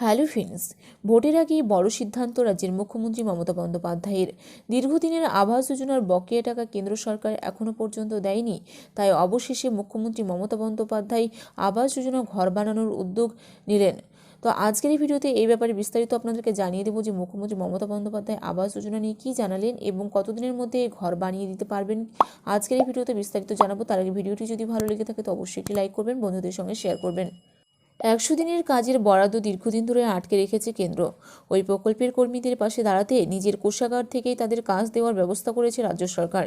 Hello friends ভোটের আগেই বড় সিদ্ধান্ত রাজ্যের মুখ্যমন্ত্রী মমতা বন্দ্যোপাধ্যায়ের। দীর্ঘদিনের আবাস যোজনার বকেয়া টাকা কেন্দ্র সরকার এখনও পর্যন্ত দেয়নি। তাই অবশেষে মুখ্যমন্ত্রী মমতা বন্দ্যোপাধ্যায় আবাস যোজনা ঘর বানানোর উদ্যোগ নিলেন। তো আজকের এই ভিডিওতে এই ব্যাপারে বিস্তারিত আপনাদেরকে জানিয়ে দেবো যে মুখ্যমন্ত্রী মমতা বন্দ্যোপাধ্যায় আবাস যোজনা নিয়ে কী জানালেন এবং কতদিনের মধ্যে ঘর বানিয়ে দিতে পারবেন। আজকের এই ভিডিওতে বিস্তারিত জানাব। তার আগে ভিডিওটি যদি ভালো লেগে থাকে তো অবশ্যই একটি লাইক করবেন, বন্ধুদের সঙ্গে শেয়ার করবেন। একশো দিনের কাজের বরাদ্দ দীর্ঘদিন ধরে আটকে রেখেছে কেন্দ্র। ওই প্রকল্পের কর্মীদের পাশে দাঁড়াতে নিজের কোষাগার থেকেই তাদের কাজ দেওয়ার ব্যবস্থা করেছে রাজ্য সরকার।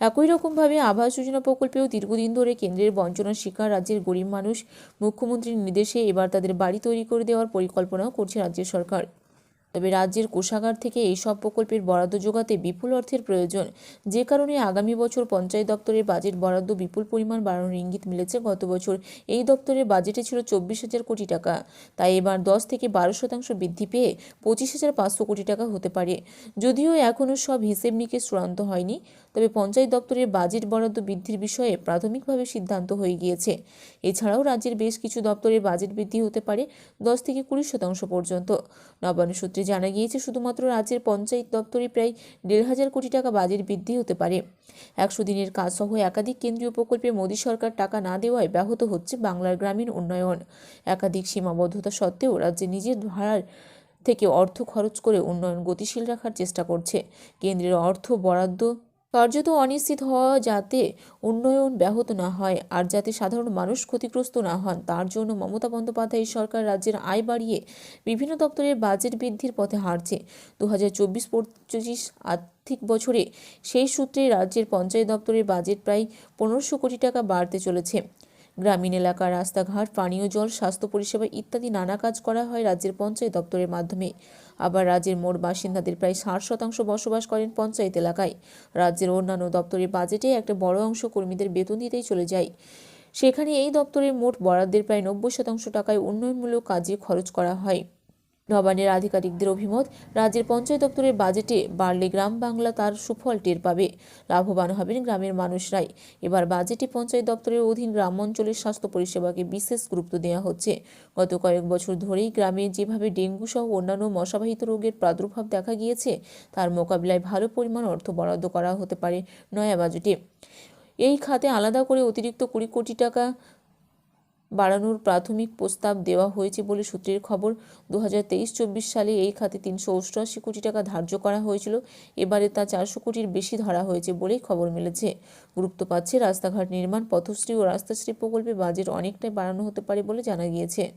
একই রকমভাবে আবাস যোজনা প্রকল্পেও দীর্ঘদিন ধরে কেন্দ্রের বঞ্চনার শিকার রাজ্যের গরিব মানুষ। মুখ্যমন্ত্রীর নির্দেশে এবার তাদের বাড়ি তৈরি করে দেওয়ার পরিকল্পনাও করছে রাজ্য সরকার। তবে রাজ্যের কোষাগার থেকে এই সব প্রকল্পের বরাদ্দ যোগাতে বিপুল অর্থের প্রয়োজন। যে কারণে আগামী বছর পঞ্চায়েত দপ্তরের বাজেট বরাদ্দ বিপুল পরিমাণ বাড়ানোর ইঙ্গিত মিলেছে গত বছর। এই দপ্তরের বাজেটে ছিল চব্বিশ হাজার কোটি টাকা। তাই এবার দশ থেকে বারো শতাংশ বৃদ্ধি পেয়ে পঁচিশ হাজার পাঁচশো কোটি টাকা হতে পারে। যদিও এখনও সব হিসেব নিকেশ চূড়ান্ত হয়নি। তবে পঞ্চায়েত দপ্তরের বাজেট বরাদ্দ বৃদ্ধির বিষয়ে প্রাথমিকভাবে সিদ্ধান্ত হয়ে গিয়েছে। এছাড়াও রাজ্যের বেশ কিছু দপ্তরের বাজেট বৃদ্ধি হতে পারে দশ থেকে কুড়ি শতাংশ পর্যন্ত। নবান্ন সূত্রে জানা গিয়েছে, শুধুমাত্র রাজ্যের পঞ্চায়েত দপ্তরে প্রায় দেড় হাজার কোটি টাকা বাজেট বৃদ্ধি হতে পারে। একশো দিনের কাজ সহ একাধিক কেন্দ্রীয় প্রকল্পে মোদী সরকার টাকা না দেওয়ায় ব্যাহত হচ্ছে বাংলার গ্রামীণ উন্নয়ন। একাধিক সীমাবদ্ধতা সত্ত্বেও রাজ্যে নিজের ভাড়ার থেকে অর্থ খরচ করে উন্নয়ন গতিশীল রাখার চেষ্টা করছে। কেন্দ্রের অর্থ বরাদ্দ কার্যত অনিশ্চিত হওয়া যাতে উন্নয়ন ব্যাহত না হয় আর যাতে সাধারণ মানুষ ক্ষতিগ্রস্ত না হন, তার জন্য মমতা বন্দ্যোপাধ্যায় সরকার রাজ্যের আয় বাড়িয়ে বিভিন্ন দপ্তরের বাজেট বৃদ্ধির পথে হারছে দু হাজার চব্বিশ পঁচিশ আর্থিক বছরে সেই সূত্রে রাজ্যের পঞ্চায়েত দপ্তরের বাজেট প্রায় পনেরোশো কোটি টাকা বাড়তে চলেছে। গ্রামীণ এলাকার রাস্তাঘাট, পানীয় জল, স্বাস্থ্য পরিষেবা ইত্যাদি নানা কাজ করা হয় রাজ্যের পঞ্চায়েত দপ্তরের মাধ্যমে। আবার রাজ্যের মোট বাসিন্দাদের প্রায় ষাট শতাংশ বসবাস করেন পঞ্চায়েত এলাকায়। রাজ্যের অন্যান্য দপ্তরের বাজেটে একটা বড় অংশ কর্মীদের বেতন দিতেই চলে যায়। সেখানে এই দপ্তরের মোট বরাদ্দের প্রায় নব্বই শতাংশ টাকায় উন্নয়নমূলক কাজে খরচ করা হয়। নবান্নের আধিকারিকদের অভিমত, রাজ্যের পঞ্চায়েত দপ্তরের বাজেটে বাড়লে গ্রাম বাংলা তার সুফল টের পাবে। লাভবান হবেন গ্রামের মানুষরাই। এবার বাজেটে পঞ্চায়েত দপ্তরের অধীন গ্রাম অঞ্চলের স্বাস্থ্য পরিষেবাকে বিশেষ গুরুত্ব দেওয়া হচ্ছে। গত কয়েক বছর ধরেই গ্রামে যেভাবে ডেঙ্গু সহ অন্যান্য মশাবাহিত রোগের প্রাদুর্ভাব দেখা গিয়েছে, তার মোকাবিলায় ভালো পরিমাণ অর্থ বরাদ্দ করা হতে পারে নয়া বাজেটে। এই খাতে আলাদা করে অতিরিক্ত কুড়ি কোটি টাকা বাড়ানোর প্রাথমিক প্রস্তাব দেওয়া হয়েছে বলে সূত্রের খবর দু হাজার সালে এই খাতে তিনশো অষ্টআশি কোটি টাকা ধার্য করা হয়েছিল। এবারে তা চারশো কোটির বেশি ধরা হয়েছে বলেই খবর মিলেছে। গুরুত্ব পাচ্ছে রাস্তাঘাট নির্মাণ, পথশ্রী ও রাস্তাশ্রী প্রকল্পে বাজেট অনেকটাই বাড়ানো হতে পারে বলে জানা গিয়েছে।